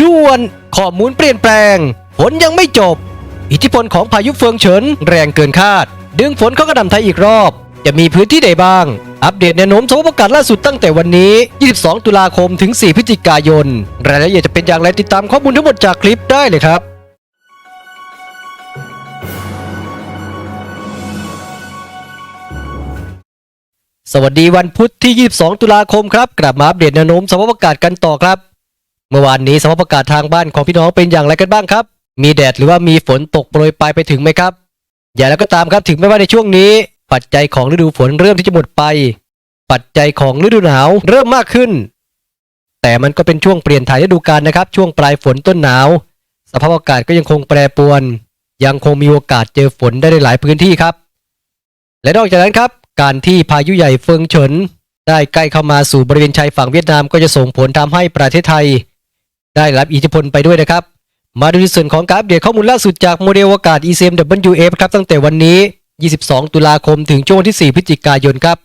ด่วนข้อมูลเปลี่ยนแปลง ฝนยังไม่จบ อิทธิพลของพายุเฟิงเฉินแรงเกินคาด ดึงฝนเข้ากระหน่ำไทยอีกรอบ จะมีพื้นที่ใดบ้าง อัปเดตแนวโน้มสภาพอากาศล่าสุดตั้งแต่วันนี้ 22 ตุลาคมถึง 4 พฤศจิกายน รายละเอียดจะเป็นอย่างไรติดตามข้อมูลทั้งหมดจากคลิปได้เลยครับสวัสดีวันพุธที่ 22 ตุลาคมครับ กลับมาอัปเดตแนวโน้มสภาพอากาศกันต่อครับ เมื่อวานนี้สภาพอากาศทางบ้านของพี่น้องเป็นอย่างไรกันบ้างครับ มีแดดหรือว่ามีฝนตกโปรยปลายไปถึงไหมครับ อย่างไรก็ตามครับถึงแม้ว่าในช่วงนี้ ปัจจัยของฤดูฝนเริ่มที่จะหมดไป ปัจจัยของฤดูหนาวเริ่มมากขึ้น แต่มันก็เป็นช่วงเปลี่ยนถ่ายฤดูกาลนะครับ ช่วงปลายฝนต้นหนาว สภาพอากาศก็ยังคงแปรปรวน ยังคงมีโอกาสเจอฝนได้ในหลายพื้นที่ครับ และนอกจากนั้นครับ การที่พายุใหญ่เฟิงเฉินได้ใกล้เข้ามาสู่บริเวณชายฝั่งเวียดนามก็จะส่งผลทำให้ประเทศไทย ได้รับอิทธิพลไปด้วยนะครับ มาดูในส่วนของการอัปเดตข้อมูลล่าสุดจากโมเดลอากาศ ECMWF ครับตั้งแต่วันนี้ 22 ตุลาคมถึงช่วงที่ 4 พฤศจิกายนครับ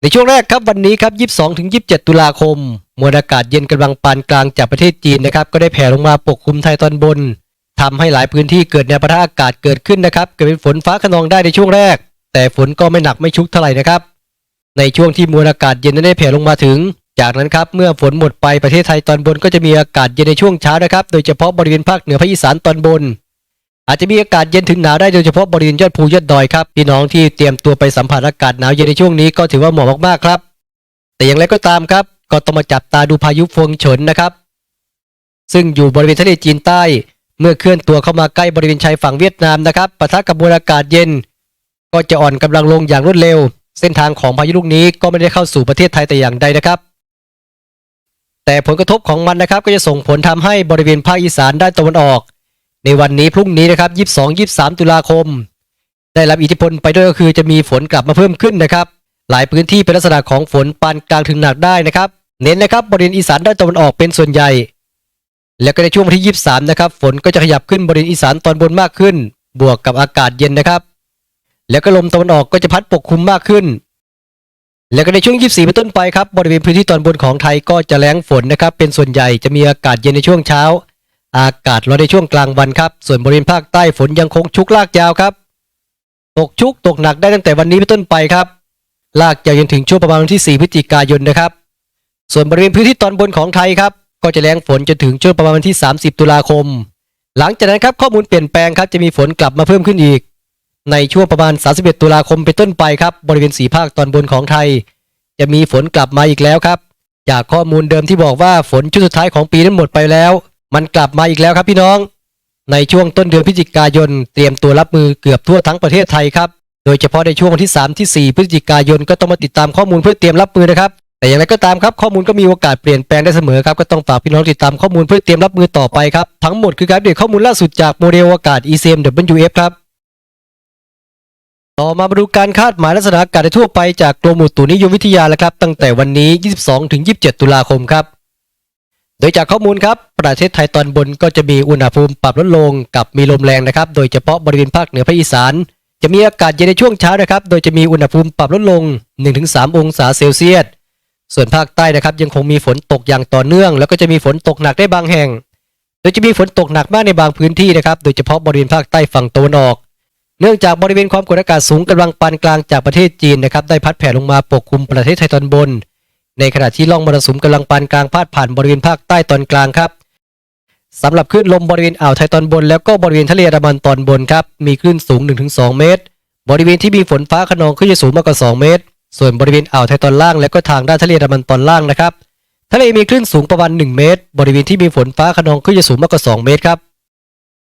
ในช่วงแรกครับวันนี้ครับ 22 ถึง 27 ตุลาคม มวลอากาศเย็นกำลังปานกลางจากประเทศจีนนะครับ ก็ได้แผ่ลงมาปกคลุมไทยตอนบนทำให้หลายพื้นที่เกิดแนวปะทะอากาศเกิดขึ้นนะครับ เกิดเป็นฝนฟ้าขนองได้ในช่วงแรก แต่ฝนก็ไม่หนักไม่ชุกเท่าไหร่นะครับ ในช่วงที่มวลอากาศเย็นนั้นได้แผ่ลงมาถึง จากนั้นครับเมื่อฝนหมดไปประเทศไทยตอนบนก็จะมีอากาศเย็นในช่วงเช้านะครับโดยเฉพาะบริเวณภาคเหนือภาคอีสานตอนบน อาจจะมีอากาศเย็นถึงหนาวได้โดยเฉพาะบริเวณยอดภูยอดดอยครับพี่น้องที่เตรียมตัวไปสัมผัสอากาศหนาวเย็นในช่วงนี้ก็ถือว่าเหมาะมากๆครับ แต่อย่างไรก็ตามครับ ก็ต้องมาจับตาดูพายุฟงเฉินนะครับ ซึ่งอยู่บริเวณทะเลจีนใต้ เมื่อเคลื่อนตัวเข้ามาใกล้บริเวณชายฝั่งเวียดนามนะครับปะทะกับมวลอากาศเย็น ก็จะอ่อนกำลังลงอย่างรวดเร็ว เส้นทางของพายุลูกนี้ก็ไม่ได้เข้าสู่ประเทศไทยแต่อย่างใดนะครับ แต่ผลกระทบของมันนะครับก็จะส่งผลทำให้บริเวณภาคอีสานด้านตะวันออก ในวันนี้พรุ่งนี้นะครับ 22 23 ตุลาคม ได้รับอิทธิพลไปด้วยก็คือจะมีฝนกลับมาเพิ่มขึ้นนะครับ หลายพื้นที่เป็นลักษณะของฝนปานกลางถึงหนักได้นะครับ เน้นนะครับบริเวณอีสานด้านตะวันออกเป็นส่วนใหญ่ แล้วก็ในช่วงวันที่ 23 นะครับ ฝนก็จะขยับขึ้นบริเวณอีสานตอนบนมากขึ้น บวกกับอากาศเย็นนะครับ แล้วก็ลมตะวันออกก็จะพัดปกคลุมมากขึ้น แล้วก็ในช่วง 24 เป็นต้นไปครับ บริเวณพื้นที่ตอนบนของไทยก็จะแล้งฝนนะครับ เป็นส่วนใหญ่จะมีอากาศเย็นในช่วงเช้า อากาศร้อนในช่วงกลางวันครับ ส่วนบริเวณภาคใต้ฝนยังคงชุกลากยาวครับ ตกชุกตกหนักได้ตั้งแต่วันนี้เป็นต้นไปครับ ลากยาวจนถึงช่วงประมาณวันที่ 4 พฤศจิกายนนะครับ ส่วนบริเวณพื้นที่ตอนบนของไทยครับ ก็จะแรงฝนจนถึงช่วงประมาณวันที่ 30 ตุลาคม หลังจากนั้นครับข้อมูลเปลี่ยนแปลงครับจะมีฝนกลับมาเพิ่มขึ้นอีก ในช่วงประมาณ 31 ตุลาคมเป็นต้นไปครับ บริเวณสีภาคตอนบนของไทย จะมีฝนกลับมาอีกแล้วครับ จากข้อมูลเดิมที่บอกว่าฝนชุดสุดท้ายของปีนั้นหมดไปแล้ว มันกลับมาอีกแล้วครับพี่น้อง ในช่วงต้นเดือนพฤศจิกายน เตรียมตัวรับมือเกือบทั่วทั้งประเทศไทยครับ โดยเฉพาะในช่วงวันที่ 3 ที่ 4 พฤศจิกายนก็ต้องมาติดตามข้อมูลเพื่อเตรียมรับมือนะครับ แต่อย่างไรก็ตามครับข้อมูลก็มีโอกาสเปลี่ยนแปลงได้เสมอครับก็ต้องฝากพี่น้องติดตามข้อมูลเพื่อเตรียมรับมือต่อไปครับทั้งหมดคือการเดตข้อมูลล่าสุดจากโมเดลอากาศ ECMWF ครับ ต่อมามาดูการคาดหมายลักษณะอากาศทั่วไปจากกรมอุตุนิยมวิทยาแล้วครับ ตั้งแต่วันนี้ 22 ถึง 27 ตุลาคมครับ โดยจากข้อมูลครับ ประเทศไทยตอนบนก็จะมีอุณหภูมิปรับลดลงกับมีลมแรงนะครับ โดยเฉพาะบริเวณภาคเหนือภาคอีสาน จะมีอากาศเย็นในช่วงเช้านะครับ โดยจะมีอุณหภูมิปรับลดลง 1-3 องศาเซลเซียส ส่วนภาคใต้นะครับยังคงมีฝนตกอย่างต่อเนื่อง แล้วก็จะมีฝนตกหนักได้บางแห่ง โดยจะมีฝนตกหนักมากในบางพื้นที่นะครับ โดยเฉพาะบริเวณภาคใต้ฝั่งตะวันออก เนื่องจากบริเวณความกดอากาศสูงกำลังปานกลางจากประเทศจีนนะครับได้พัดแผ่ลงมาปกคลุมประเทศไทยตอนบน ในขณะที่ร่องมรสุมกำลังปานกลางพาดผ่านบริเวณภาคใต้ตอนกลางครับสำหรับคลื่นลมบริเวณอ่าวไทยตอนบน แล้วก็บริเวณทะเลอันดามันตอนบนครับมีคลื่นสูง 1-2 เมตร บริเวณที่มีฝนฟ้าขนองคลื่นจะสูงมากกว่า 2 เมตร ส่วนบริเวณอ่าวไทยตอนล่างและก็ทางด้านทะเลอันดามันตอนล่างนะครับทะเลมีคลื่นสูงประมาณ 1 เมตร บริเวณที่มีฝนฟ้าขนองคลื่นจะสูงมากกว่า 2 เมตรครับ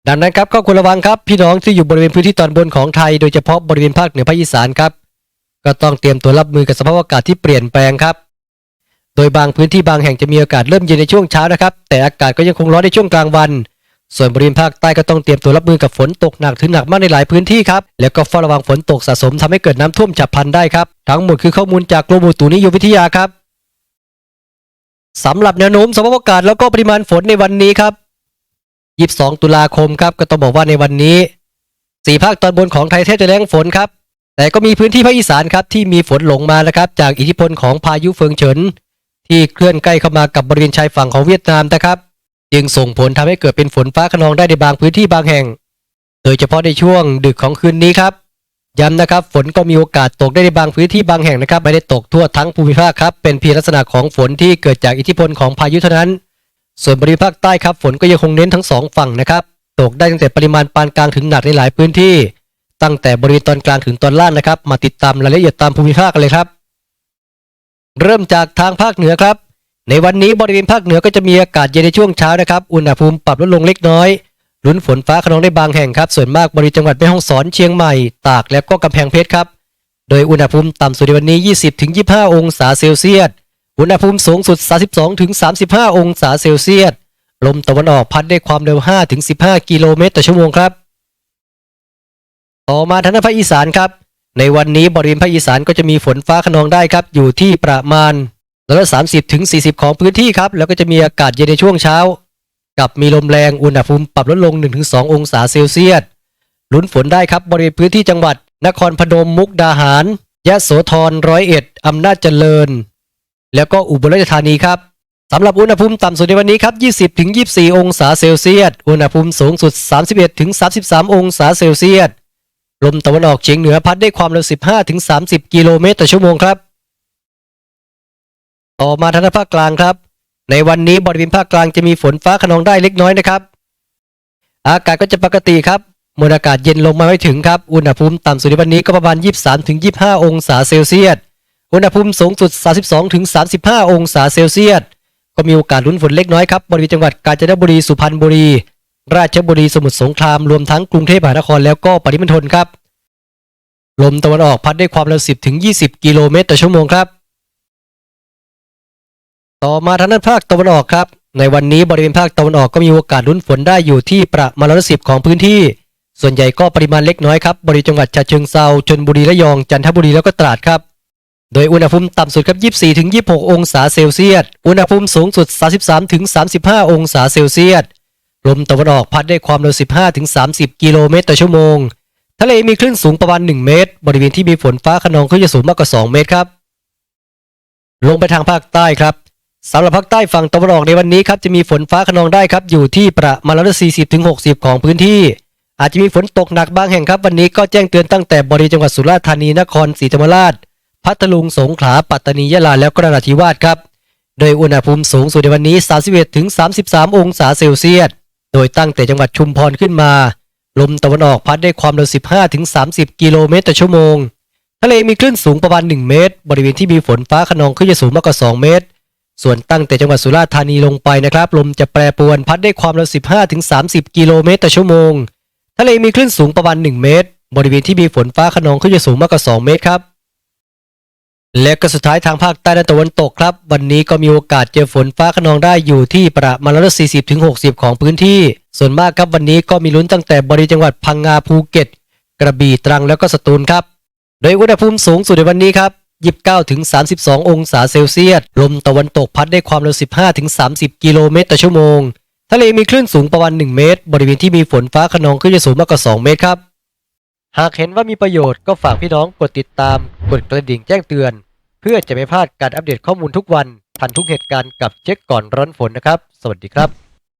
ดังนั้นครับก็ควรระวังครับพี่น้องที่อยู่บริเวณพื้นที่ตอนบนของไทย โดยเฉพาะบริเวณภาคเหนือภาคอีสานครับ ก็ต้องเตรียมตัวรับมือกับสภาพอากาศที่เปลี่ยนแปลงครับ โดยบางพื้นที่บางแห่งจะมีอากาศเริ่มเย็นในช่วงเช้านะครับ แต่อากาศก็ยังคงร้อนในช่วงกลางวัน ส่วนบริเวณภาคใต้ก็ต้องเตรียมตัวรับมือกับฝนตกหนักถึงหนักมากในหลายพื้นที่ครับแล้วก็เฝ้าระวังฝนตกสะสมทำให้เกิดน้ำท่วมฉับพลันได้ครับทั้งหมดคือข้อมูลจากกรมอุตุนิยมวิทยาครับสำหรับแนวโน้มสภาพอากาศแล้วก็ปริมาณฝนในวันนี้ครับ 22 ตุลาคมครับก็ต้องบอกว่าในวันนี้สี่ภาคตอนบนของไทยแทบจะแรงฝนครับ แต่ก็มีพื้นที่ภาคอีสานครับที่มีฝนหลงมานะครับ จากอิทธิพลของพายุเฟิงเฉิน ที่เคลื่อนใกล้เข้ามากับบริเวณชายฝั่งของเวียดนามนะครับ จึงส่งผลทำให้เกิดเป็นฝนฟ้าขนองได้ในบางพื้นที่บางแห่ง โดยเฉพาะในช่วงดึกของคืนนี้ครับย้ำนะครับ ฝนก็มีโอกาสตกได้ในบางพื้นที่บางแห่งนะครับ ไม่ได้ตกทั่วทั้งภูมิภาคครับเป็นเพียงลักษณะของฝนที่เกิดจากอิทธิพลของพายุเท่านั้น ส่วนบริเวณภาคใต้ครับฝนก็ยังคงเน้นทั้งสองฝั่งนะครับตกได้ตั้งแต่ปริมาณปานกลางถึงหนักในหลายพื้นที่ ตั้งแต่บริเวณตอนกลางถึงตอนล่างนะครับ มาติดตามรายละเอียดตามภูมิภาคกันเลยครับ เริ่มจากทางภาคเหนือครับ ในวันนี้บริเวณภาคเหนือก็จะมีอากาศเย็นในช่วงเช้านะครับอุณหภูมิปรับลดลงเล็กน้อยลุ้นฝนฟ้าขนองได้บางแห่งครับ ส่วนมากบริจังหวัดแม่ฮ่องสอนเชียงใหม่ตากและก็กำแพงเพชรครับ โดยอุณหภูมิต่ำสุดในวันนี้ 20-25 องศาเซลเซียส อุณหภูมิสูงสุด 32-35 องศาเซลเซียส ลมตะวันออกพัดได้ความเร็ว 5-15 กิโลเมตรต่อชั่วโมงครับ ต่อมาทางด้านภาคอีสานครับ ในวันนี้บริเวณภาคอีสานก็จะมีฝนฟ้าขนองได้ครับ อยู่ที่ประมาณร้อยละ30ถึง40ของพื้นที่ครับ แล้วก็จะมีอากาศเย็นในช่วงเช้า กับมีลมแรงอุณหภูมิปรับลดลง 1-2 องศาเซลเซียสลุ้นฝนได้ครับบริเวณพื้นที่จังหวัด นครพนมมุกดาหารยะโสธรร้อยเอ็ดอำนาจเจริญ แล้วก็อุบลราชธานีครับสำหรับอุณหภูมิต่ำสุดในวันนี้ครับ 20-24 องศาเซลเซียส อุณหภูมิสูงสุด 31-33 องศาเซลเซียส ลมตะวันออกเฉียงเหนือพัดได้ความเร็ว 15-30 กิโลเมตรต่อชั่วโมงครับ ต่อมาทางภาคกลางครับ ในวันนี้บริเวณภาคกลางจะมีฝนฟ้าขนองได้เล็กน้อยนะครับ อากาศก็จะปกติครับมวลอากาศเย็นลงมาไม่ถึงครับ อุณหภูมิต่ำสุดในวันนี้ก็ประมาณ 23-25 องศาเซลเซียส อุณหภูมิสูงสุด 32-35 องศาเซลเซียส ก็มีโอกาสลุ้นฝนเล็กน้อยครับ บริเวณจังหวัดกาญจนบุรี สุพรรณบุรี ราชบุรี สมุทรสงคราม รวมทั้งกรุงเทพมหานครแล้วก็ปริมณฑลครับ ลมตะวันออกพัดได้ความเร็ว 10-20 กิโลเมตรต่อชั่วโมงครับ ต่อมาทางด้านภาคตะวันออกครับ ในวันนี้บริเวณภาคตะวันออกก็มีโอกาสลุ้นฝนได้อยู่ที่ประมาณร้อยสิบของพื้นที่ ส่วนใหญ่ก็ปริมาณเล็กน้อยครับ บริเวณจังหวัดฉะเชิงเซาชลบุรี ระยอง จันทบุรี แล้วก็ตราดครับ โดยอุณหภูมิต่ำสุดครับ 24ถึง26 องศาเซลเซียส อุณหภูมิสูงสุด 33ถึง35 องศาเซลเซียส ลมตะวันออกพัดได้ความเร็ว 15ถึง30 กิโลเมตรต่อชั่วโมง ทะเลมีคลื่นสูงประมาณ 1 เมตร บริเวณที่มีฝนฟ้าขนองคลื่นจะสูงมากกว่า 2 เมตรครับ ลงไปทางภาคใต้ครับสำหรับภาคใต้ฝั่งตะวันออกในวันนี้ครับจะมีฝนฟ้าขนองได้ครับอยู่ที่ประมาณร้อยละ40ถึง60ของพื้นที่ อาจจะมีฝนตกหนักบางแห่งครับ วันนี้ก็แจ้งเตือนตั้งแต่บริจังหวัดสุราษฎร์ธานีนครศรีธรรมราช พัทลุงสงขลาปัตตานียะลาแล้วก็นราธิวาสครับ โดยอุณหภูมิสูงสุดในวันนี้ 31ถึง33 องศาเซลเซียส โดยตั้งแต่จังหวัดชุมพรขึ้นมา ลมตะวันออกพัดได้ความเร็ว 15ถึง30 กิโลเมตรต่อชั่วโมง ทะเลมีคลื่นสูงประมาณ 1 เมตร บริเวณที่มีฝนฟ้าขนองคลื่นจะสูงมากกว่า 2 เมตร ส่วนตั้งแต่จังหวัดสุราษฎร์ธานีลงไปนะครับ ลมจะแปรปรวนพัดได้ความเร็ว 15ถึง30 กิโลเมตรต่อชั่วโมง ทะเลมีคลื่นสูงประมาณ 1 เมตร บริเวณที่มีฝนฟ้าขนองคลื่นจะสูงมากกว่า 2 เมตรครับ และก็สุดท้ายทางภาคใต้และตะวันตกครับ วันนี้ก็มีโอกาสเจอฝนฟ้าขนองได้อยู่ที่ประมาณร้อยละ40ถึง60ของพื้นที่ ส่วนมากครับวันนี้ก็มีลุ้นตั้งแต่บริจังหวัดพังงาภูเก็ต กระบี่ตรังแล้วก็สตูลครับ โดยอุณหภูมิสูงสุดในวันนี้ครับ29ถึง32 องศาเซลเซียส ลมตะวันตกพัดได้ความเร็ว 15ถึง30 กิโลเมตรต่อชั่วโมง ทะเลมีคลื่นสูงประมาณ 1 เมตร บริเวณที่มีฝนฟ้าขนองคลื่นจะสูงมากกว่า 2 เมตรครับ หากเห็นว่ามีประโยชน์ก็ฝากพี่น้องกดติดตาม กดกระดิ่งแจ้งเตือน เพื่อจะไม่พลาดการอัปเดตข้อมูลทุกวัน ทันทุกเหตุการณ์กับเช็คก่อนร้อนฝนนะครับ สวัสดีครับ